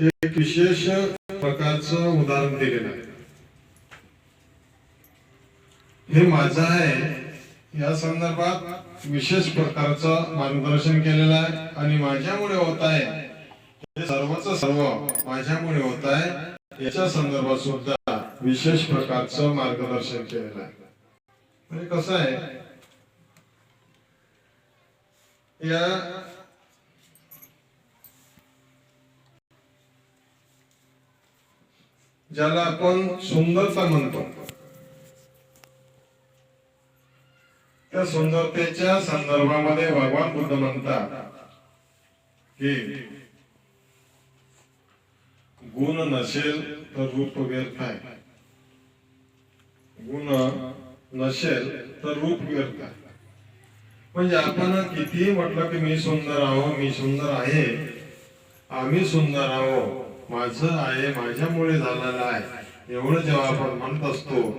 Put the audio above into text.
एक विशेष प्रकारचं उदाहरण दिलेलं आहे. हे माझं आहे. या संदर्भात विशेष प्रकारचं मार्गदर्शन केलेलं आहे आणि माझ्यामुळे होत आहे. हे सर्वच सर्व माझ्यामुळे होत आहे. याच्या संदर्भात सुद्धा विशेष प्रकारचं मार्गदर्शन केलेलं आहे. म्हणजे कसं आहे? या ज्याला आपण सुंदरता म्हणतो. त्या सुंदरतेच्या संदर्भामध्ये भगवान बुद्ध म्हणतात की गुण नसेल तर रूप व्यर्थ आहे. गुण नसेल तर रूप व्यर्थ आहे. म्हणजे आपण कितीही म्हटलं की मी सुंदर आहो मी सुंदर आहे आम्ही सुंदर आहो माझं आहे माझ्यामुळे झालेलं आहे. एवढं जेव्हा आपण म्हणत असतो